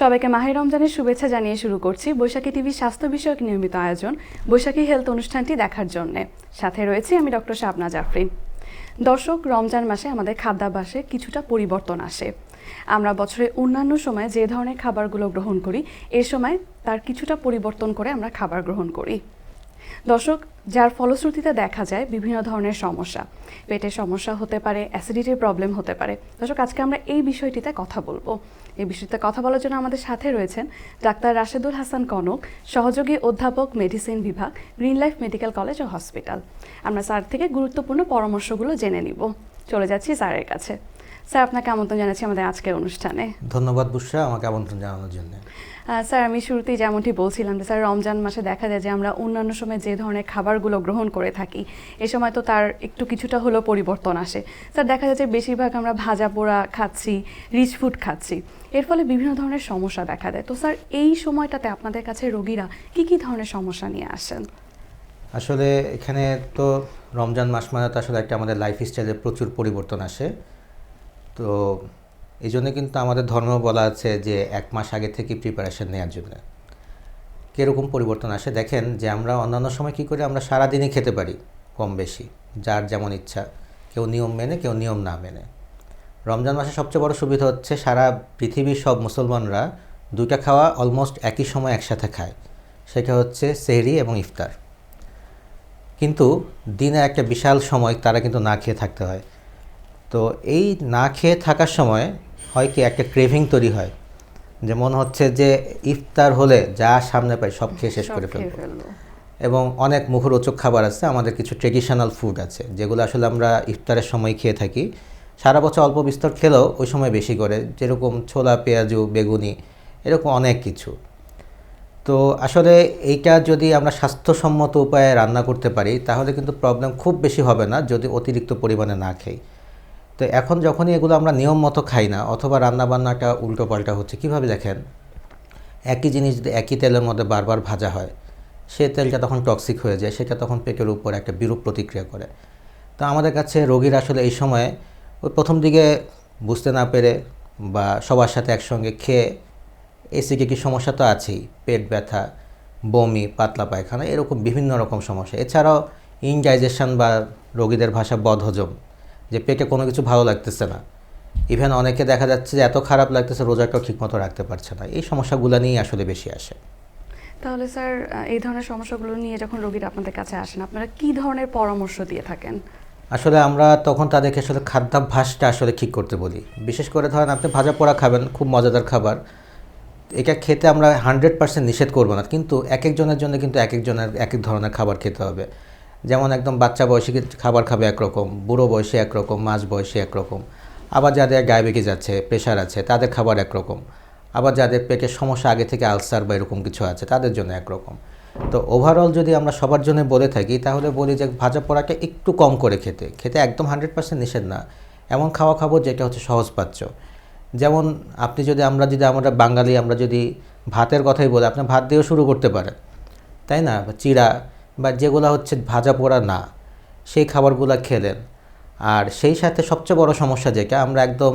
সবাইকে মাহের রমজানের শুভেচ্ছা জানিয়ে শুরু করছি বৈশাখী টিভি স্বাস্থ্য বিষয়ক নিয়মিত আয়োজন, বৈশাখী হেলথ অনুষ্ঠানটি দেখার জন্যে। সাথে রয়েছি আমি ডক্টর শাবনা জাফরিন দর্শক, রমজান মাসে আমাদের খাদ্যাভ্যাসে কিছুটা পরিবর্তন আসে। আমরা বছরের অন্যান্য সময় যে ধরনের খাবারগুলো গ্রহণ করি, এ সময় তার কিছুটা পরিবর্তন করে আমরা খাবার গ্রহণ করি। দর্শক, যার ফলশ্রুতিতে দেখা যায় বিভিন্ন ধরনের সমস্যা। পেটের সমস্যা হতে পারে অ্যাসিডিটির প্রবলেম হতে পারে। দর্শক, আজকে আমরা এই বিষয়টিতে কথা বলব। এই বিষয়টিতে কথা বলার জন্য আমাদের সাথে রয়েছেন ডাক্তার রাশেদুল হাসান কনক, সহযোগী অধ্যাপক মেডিসিন বিভাগ গ্রিন লাইফ মেডিকেল কলেজ ও হসপিটাল আমরা স্যার থেকে গুরুত্বপূর্ণ পরামর্শগুলো জেনে নিব। চলে যাচ্ছি স্যারের কাছে। স্যার, আপনাকে আমন্ত্রণ জানাচ্ছি আমাদের আজকের অনুষ্ঠানে। ধন্যবাদ বুসরা, আমাকে আমন্ত্রণ জানানোর জন্য। স্যার, আমি শুরুতেই যেমনটি বলছিলাম যে, স্যার, রমজান মাসে দেখা যায় যে আমরা অন্যান্য সময় যে ধরনের খাবারগুলো গ্রহণ করে থাকি, এ সময় তো তার একটু কিছুটা হলেও পরিবর্তন আসে। স্যার, দেখা যায় যে বেশিরভাগ আমরা ভাজা পোড়া খাচ্ছি রিচ ফুড খাচ্ছি। এর ফলে বিভিন্ন ধরনের সমস্যা দেখা দেয়। তো স্যার, এই সময়টাতে আপনাদের কাছে রোগীরা কি কি ধরনের সমস্যা নিয়ে আসেন? আসলে এখানে তো রমজান মাস মানে তো আসলে একটা আমাদের লাইফ স্টাইলে প্রচুর পরিবর্তন আসে। তো এই জন্য কিন্তু আমাদের ধর্ম বলা আছে যে এক মাস আগে থেকে প্রিপারেশন নেওয়ার জন্য। কীরকম পরিবর্তন আসে? দেখেন যে আমরা অন্যান্য সময় কী করি? আমরা সারাদিনই খেতে পারি, কম বেশি, যার যেমন ইচ্ছা। কেউ নিয়ম মেনে, কেউ নিয়ম না মেনে। রমজান মাসে সবচেয়ে বড় সুবিধা হচ্ছে সারা পৃথিবীর সব মুসলমানরা দুইটা খাওয়া অলমোস্ট একই সময় একসাথে খায়। সেটা হচ্ছে সেহরি এবং ইফতার। কিন্তু দিনে একটা বিশাল সময় তারা কিন্তু না খেয়ে থাকতে হয়। তো এই না খেয়ে থাকার সময় হয় কি একটা ক্রেভিং তৈরি হয়। যে মনে হচ্ছে যে ইফতার হলে যা সামনে পাই সব খেয়ে শেষ করে ফেলব। এবং অনেক মুখরোচক খাবার আছে আমাদের কিছু ট্রেডিশনাল ফুড আছে যেগুলো আসলে আমরা ইফতারের সময় খেয়ে থাকি। সারা বছর অল্প বিস্তর খেলেও ওই সময় বেশি করে যেরকম ছোলা পেঁয়াজু বেগুনি এরকম অনেক কিছু। তো আসলে এইটা যদি আমরা স্বাস্থ্যসম্মত উপায়ে রান্না করতে পারি তাহলে কিন্তু প্রবলেম খুব বেশি হবে না যদি অতিরিক্ত পরিমাণে না খাই। তো এখন যখনই এগুলো আমরা নিয়ম মতো খাই না, অথবা রান্নাবান্নাটা উল্টো পাল্টা হচ্ছে, কীভাবে দেখেন? একই জিনিস যদি একই তেলের মধ্যে বারবার ভাজা হয়, সে তেলটা তখন টক্সিক হয়ে যায়, সেটা তখন পেটের উপর একটা বিরূপ প্রতিক্রিয়া করে। তো আমাদের কাছে রোগীর আসলে এই সময়ে ওই প্রথম দিকে বুঝতে না পেরে বা সবার সাথে একসঙ্গে খেয়ে এসিকে কি সমস্যা তো আছেই, পেট ব্যথা, বমি, পাতলা পায়খানা, এরকম বিভিন্ন রকম সমস্যা। এছাড়াও ইনডাইজেশন বা রোগীদের ভাষা বদহজম। যে পেটে কোনো কিছু ভালো লাগতেছে না। ইভেন অনেকে দেখা যাচ্ছে যে এত খারাপ লাগতেছে রোজাটাও ঠিকমতো রাখতে পারছে না। এই সমস্যাগুলো নিয়েই আসলে বেশি আসে। তাহলে স্যার এই ধরনের সমস্যাগুলো নিয়ে যখন রোগীরা আপনাদের কাছে আসেন আপনারা কি ধরনের পরামর্শ দিয়ে থাকেন? আসলে আমরা তখন তাদেরকে আসলে খাদ্যাভ্যাসটা আসলে ঠিক করতে বলি। বিশেষ করে ধরেন আপনি ভাজা পোড়া খাবেন খুব মজাদার খাবার। এটা খেতে আমরা হান্ড্রেড পার্সেন্ট নিষেধ করব না কিন্তু এক একজনের জন্য কিন্তু এক একজনের এক এক ধরনের খাবার খেতে হবে। যেমন একদম বাচ্চা বয়সী খাবার খাবে একরকম, বুড়ো বয়সে একরকম, মাঝ বয়সে একরকম। আবার যাদের ডায়াবেটিস আছে প্রেশার আছে, তাদের খাবার একরকম। আবার যাদের পেটের সমস্যা আগে থেকে আলসার বা এরকম কিছু আছে, তাদের জন্য একরকম। তো ওভারঅল যদি আমরা সবার জন্য বলে থাকি, তাহলে বলি যে ভাজা পোড়াটা একটু কম করে খেতে। খেতে একদম হান্ড্রেড পার্সেন্ট নিষেধ না। এমন খাওয়া খাব যেটা হচ্ছে সহজপাচ্য যেমন আপনি যদি আমরা যদি আমরা বাঙালি, আমরা যদি ভাতের কথাই বলি, আপনি ভাত দিয়েও শুরু করতে পারেন। তাই না? চিড়া বা যেগুলো হচ্ছে ভাজা পোড়া না, সেই খাবারগুলো খেলেন। আর সেই সাথে সবচেয়ে বড় সমস্যা যেটা, আমরা একদম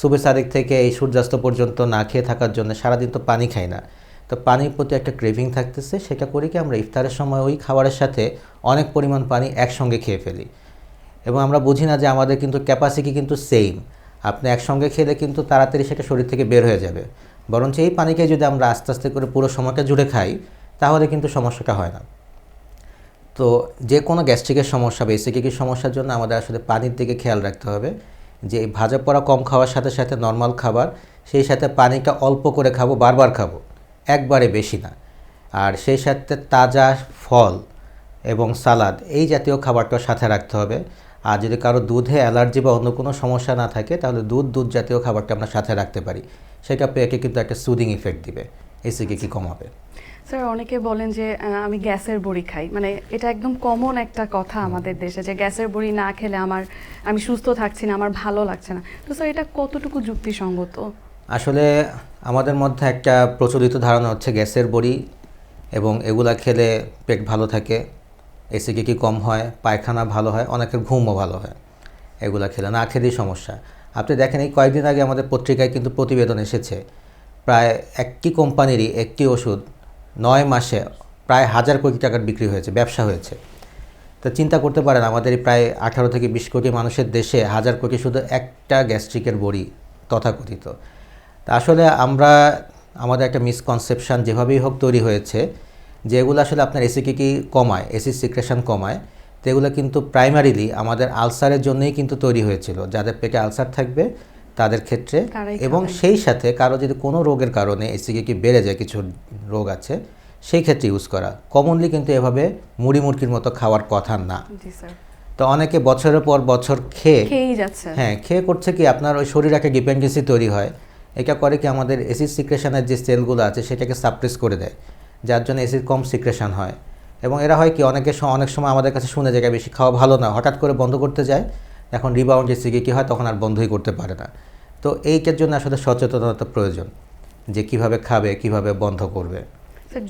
সুবে সাদিক থেকে এই সূর্যাস্ত পর্যন্ত না খেয়ে থাকার জন্য সারাদিন তো পানি খাই না। তো পানির প্রতি একটা ক্রেভিং থাকতেছে, সেটা করি কি আমরা ইফতারের সময় ওই খাবারের সাথে অনেক পরিমাণ পানি একসঙ্গে খেয়ে ফেলি। এবং আমরা বুঝি না যে আমাদের কিন্তু ক্যাপাসিটি কিন্তু সেম আপনি একসঙ্গে খেলে কিন্তু তাড়াতাড়ি সেটা শরীর থেকে বের হয়ে যাবে। বরঞ্চ এই পানিকে যদি আমরা আস্তে আস্তে করে পুরো সময়টা জুড়ে খাই, তাহলে কিন্তু সমস্যাটা হয় না। তো যে কোনো গ্যাস্ট্রিকের সমস্যা বা এসিডিটির সমস্যার জন্য আমাদের আসলে পানির দিকে খেয়াল রাখতে হবে। যে ভাজা পোড়া কম খাওয়ার সাথে সাথে নর্মাল খাবার, সেই সাথে পানিটা অল্প করে খাব, বারবার খাব, একবারে বেশি না। আর সেই সাথে তাজা ফল এবং সালাদ, এই জাতীয় খাবারটা সাথে রাখতে হবে। আর যদি কারও দুধে অ্যালার্জি বা অন্য কোনো সমস্যা না থাকে, তাহলে দুধ দুধ জাতীয় খাবারটা আমরা সাথে রাখতে পারি। সেটা পেটে কিন্তু একটা সুদিং ইফেক্ট দিবে, এসিকে কি কমাবে। স্যার অনেকে বলেন যে আমি গ্যাসের বড়ি খাই। মানে এটা একদম কমন একটা কথা আমাদের দেশে যে গ্যাসের বড়ি না খেলে আমার আমি সুস্থ থাকছি না আমার ভালো লাগছে না। তো স্যার এটা কতটুকু যুক্তিসঙ্গত? আসলে আমাদের মধ্যে একটা প্রচলিত ধারণা হচ্ছে গ্যাসের বড়ি এবং এগুলা খেলে পেট ভালো থাকে অ্যাসিডিটি কম হয় পায়খানা ভালো হয় অনেকের ঘুমও ভালো হয় এগুলা খেলে না খেলেই সমস্যা। আপনি দেখেন এই কয়েকদিন আগে আমাদের পত্রিকায় কিন্তু প্রতিবেদন এসেছে প্রায় একটি কোম্পানিরই একটি ওষুধ নয় মাসে প্রায় হাজার কোটি টাকার বিক্রি হয়েছে, ব্যবসা হয়েছে। তো চিন্তা করতে পারেন, আমাদের প্রায় আঠারো থেকে বিশ কোটি মানুষের দেশে হাজার কোটি শুধু একটা গ্যাস্ট্রিকের বড়ি তথাকথিত। তা আসলে আমরা, আমাদের একটা মিসকনসেপশন যেভাবেই হোক তৈরি হয়েছে যেগুলো আসলে আপনার এসিকে কি কমায় এসিড সিক্রেশন কমায়, তো এগুলো কিন্তু প্রাইমারিলি আমাদের আলসারের জন্যই কিন্তু তৈরি হয়েছিল। যাদের পেটে আলসার থাকবে তাদের ক্ষেত্রে এবং সেই সাথে কারও যদি কোনো রোগের কারণে এসিকে কি বেড়ে যায় কিছু রোগ আছে সেই ক্ষেত্রে ইউজ করা। কমনলি কিন্তু এভাবে মুড়ি মুরগির মতো খাওয়ার কথা না। তো অনেকে বছরের পর বছর খেয়ে হ্যাঁ খেয়ে করছে কি আপনার ওই শরীরে একটা ডিপেন্ডেন্সি তৈরি হয়। এটা করে কি আমাদের এসিড সিক্রেশনের যে সেলগুলো আছে সেটাকে সাপ্রেস করে দেয় যার জন্য এসিড কম সিক্রেশন হয়। এবং এরা হয় কি অনেকে অনেক সময় আমাদের কাছে শুনে যায় বেশি খাওয়া ভালো না। হঠাৎ করে বন্ধ করতে যায় এখন রিবাউন্ড এসিকে কী হয় তখন আর বন্ধই করতে পারে না। তো এইটার জন্য আসলে সচেতনতা প্রয়োজন যে কীভাবে খাবে কীভাবে বন্ধ করবে।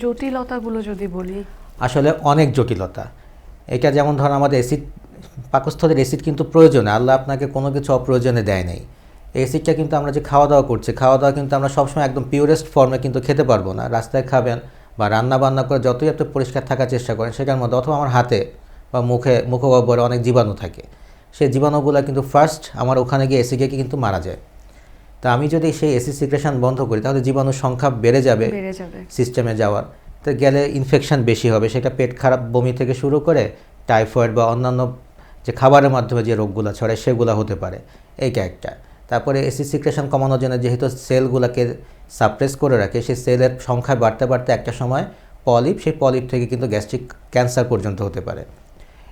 জটিলতাগুলো যদি বলি। আসলে অনেক জটিলতা। এটা যেমন ধরুন আমাদের অ্যাসিড পাকস্থলের অ্যাসিড কিন্তু প্রয়োজনে আল্লাহ আপনাকে কোনো কিছু অপ্রয়োজনে দেয় নাই। এই অ্যাসিডটা কিন্তু আমরা যে খাওয়া দাওয়া করছি খাওয়া দাওয়া কিন্তু আমরা সবসময় একদম পিওরেস্ট ফর্মে কিন্তু খেতে পারব না। রাস্তায় খাবেন বা রান্না বান্না করে যতই আপনি পরিষ্কার থাকার চেষ্টা করেন সেটার মধ্যে অথবা আমার হাতে বা মুখে মুখগহ্বরে অনেক জীবাণু থাকে। সেই জীবাণুগুলো কিন্তু ফার্স্ট আমার ওখানে গিয়ে এসিকে কিন্তু মারা যায়। তা আমি যদি সেই এসি সিক্রেশন বন্ধ করি তাহলে জীবাণুর সংখ্যা বেড়ে যাবে সিস্টেমে যাওয়ার। তো গেলে ইনফেকশন বেশি হবে সেটা পেট খারাপ বমি থেকে শুরু করে টাইফয়েড বা অন্যান্য যে খাবারের মাধ্যমে যে রোগগুলো ছড়ায় সেগুলো হতে পারে। এইটা একটা। তারপরে এসি সিক্রেশন কমানোর জন্য যেহেতু সেলগুলোকে সাপ্রেস করে রাখে সেই সেলের সংখ্যা বাড়তে বাড়তে একটা সময় পলিপ সেই পলিপ থেকে কিন্তু গ্যাস্ট্রিক ক্যান্সার পর্যন্ত হতে পারে।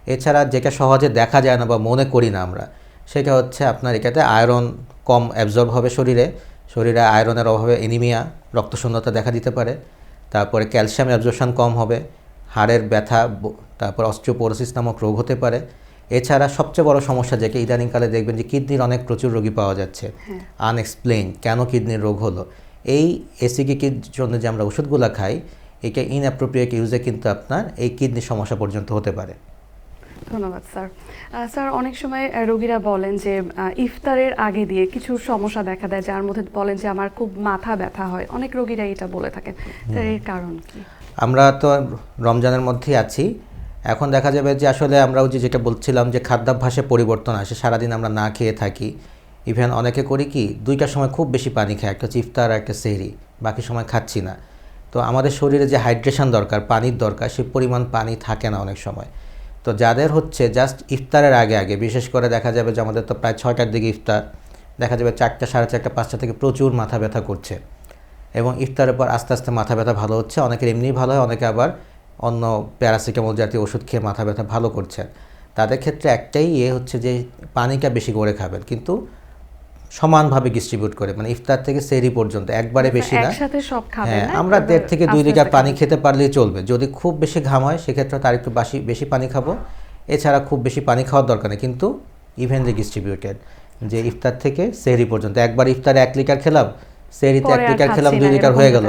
এছাড়া যেটা সহজে দেখা যায় না বা মনে করি না আমরা সেটা হচ্ছে আপনার এটাতে আয়রন কম অ্যাবজর্ব হবে শরীরে। শরীরে আয়রনের অভাবে এনিমিয়া রক্তশূন্যতা দেখা দিতে পারে। তারপরে ক্যালসিয়াম অ্যাবজর্পশন কম হবে। হাড়ের ব্যথা তারপর অস্ট্রিওপোরোসিস নামক রোগ হতে পারে। এছাড়া সবচেয়ে বড় সমস্যা যেটা ইদানিংকালে দেখবেন যে কিডনির অনেক প্রচুর রোগী পাওয়া যাচ্ছে। হ্যাঁ। আনএক্সপ্লেইন কেন কিডনির রোগ হলো? এই এসিকির জন্য যে আমরা ওষুধগুলো খাই এটা ইনঅ্যাপ্রোপ্রিয়েট ইউজে কিন্তু আপনার এই কিডনির সমস্যা পর্যন্ত হতে পারে। ধন্যবাদ, স্যার। স্যার, অনেক সময় রোগীরা বলেন যে ইফতারের আগে দিয়ে কিছু সমস্যা দেখা দেয়, যার মধ্যে বলেন যে, আমার খুব মাথা ব্যথা হয়। অনেক রোগীরা এটা বলে থাকেন। স্যার এর কারণ কি? আমরা তো রমজানের মধ্যেই আছি। এখন দেখা যাবে যে, আসলে আমরাও যে যেটা বলছিলাম যে, খাদ্যাভ্যাসে পরিবর্তন আসে, সারাদিন আমরা না খেয়ে থাকি। ইভেন অনেকে করি কি, দুইটার সময় খুব বেশি পানি খায় একটা হচ্ছে ইফতার আর একটা সেহরি, বাকি সময় খাচ্ছি না। তো আমাদের শরীরে যে হাইড্রেশন দরকার, পানির দরকার, সে পরিমাণ পানি থাকে না অনেক সময়। তো যাদের হচ্ছে জাস্ট ইফতারের আগে আগে, বিশেষ করে দেখা যাবে যে আমাদের তো প্রায় ছয়টার দিকে ইফতার, দেখা যাবে চারটা, সাড়ে চারটা, পাঁচটা থেকে প্রচুর মাথা ব্যথা করছে। এবং ইফতারের পর আস্তে আস্তে মাথা ব্যথা ভালো হচ্ছে, অনেকের এমনি ভালো হয়, অনেকে আবার অন্য প্যারাসিটামল জাতীয় ওষুধ খেয়ে মাথা ব্যথা ভালো করছেন তাদের ক্ষেত্রে একটাই ইয়ে হচ্ছে যে পানিটা বেশি করে খাবেন। কিন্তু সমানভাবে ডিস্ট্রিবিউট করে মানে ইফতার থেকে সেরি পর্যন্ত একবারে বেশি না। একসাথে সব খাবেন হ্যাঁ না, আমরা দেড় থেকে দুই লিটার পানি খেতে পারলেই চলবে। যদি খুব বেশি ঘাম হয় সেক্ষেত্রে তার একটু বেশি বেশি পানি খাব। এছাড়া খুব বেশি পানি খাওয়ার দরকার নেই কিন্তু ইভেনলি ডিস্ট্রিবিউটেড যে ইফতার থেকে সেহরি পর্যন্ত। একবার ইফতারে এক লিটার খেলাম সেহরিতে এক লিটার খেলাম দুই লিটার হয়ে গেল।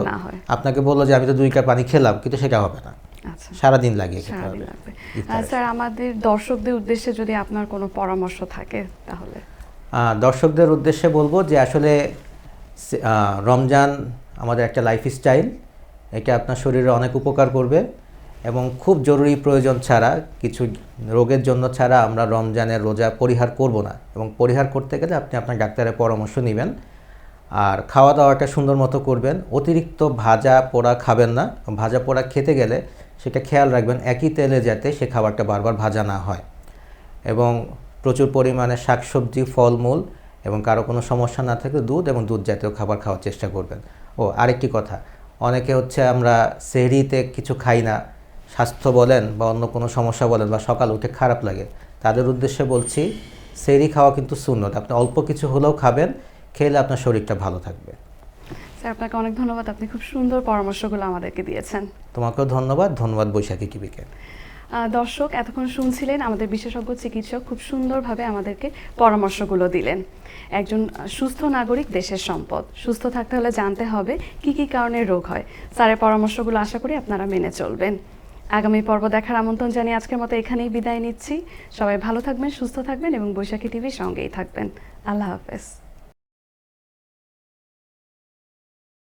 আপনাকে বলল যে আমি তো দুই লিটার পানি খেলাম কিন্তু সেটা হবে না। আচ্ছা। সারাদিন লাগিয়ে খেতে হবে। স্যার আমাদের দর্শকদের উদ্দেশ্যে যদি আপনার কোনো পরামর্শ থাকে তাহলে? দর্শকদের উদ্দেশ্যে বলব যে আসলে রমজান আমাদের একটা লাইফস্টাইল এটা আপনার শরীরে অনেক উপকার করবে এবং খুব জরুরি প্রয়োজন ছাড়া, কিছু রোগের জন্য ছাড়া আমরা রমজানের রোজা পরিহার করব না এবং পরিহার করতে গেলে আপনি আপনার ডাক্তারের পরামর্শ নেবেন আর খাওয়া দাওয়াটা সুন্দর মতো করবেন। অতিরিক্ত ভাজা পোড়া খাবেন না। ভাজা পোড়া খেতে গেলে সেটা খেয়াল রাখবেন, একই তেলে যাতে সে খাবারটা বারবার ভাজা না হয়। এবং প্রচুর পরিমাণে শাকসবজি ফলমূল এবং কারও কোনো সমস্যা না থাকলে দুধ এবং দুধ জাতীয় খাবার খাওয়ার চেষ্টা করবেন। ও আরেকটি কথা অনেকে হচ্ছে আমরা সেহরিতে কিছু খাই না স্বাস্থ্য বলেন বা অন্য কোনো সমস্যা বলেন বা সকাল উঠে খারাপ লাগে তাদের উদ্দেশ্যে বলছি সেহরি খাওয়া কিন্তু সুন্নত। আপনি অল্প কিছু হলেও খাবেন খেলে আপনার শরীরটা ভালো থাকবে। স্যার আপনাকে অনেক ধন্যবাদ। আপনি খুব সুন্দর পরামর্শগুলো আমাদেরকে দিয়েছেন। তোমাকেও ধন্যবাদ। ধন্যবাদ বৈশাখী টিভিকে আহ, দর্শক এতক্ষণ শুনছিলেন আমাদের বিশেষজ্ঞ চিকিৎসক খুব সুন্দরভাবে আমাদেরকে পরামর্শগুলো দিলেন। একজন সুস্থ নাগরিক দেশের সম্পদ। সুস্থ থাকতে হলে জানতে হবে কি কি কারণে রোগ হয়। স্যারের পরামর্শগুলো আশা করি আপনারা মেনে চলবেন। আগামী পর্ব দেখার আমন্ত্রণ জানিয়ে আজকের মতো এখানেই বিদায় নিচ্ছি। সবাই ভালো থাকবেন, সুস্থ থাকবেন এবং বৈশাখী টিভির সঙ্গেই থাকবেন। আল্লাহ হাফেজ।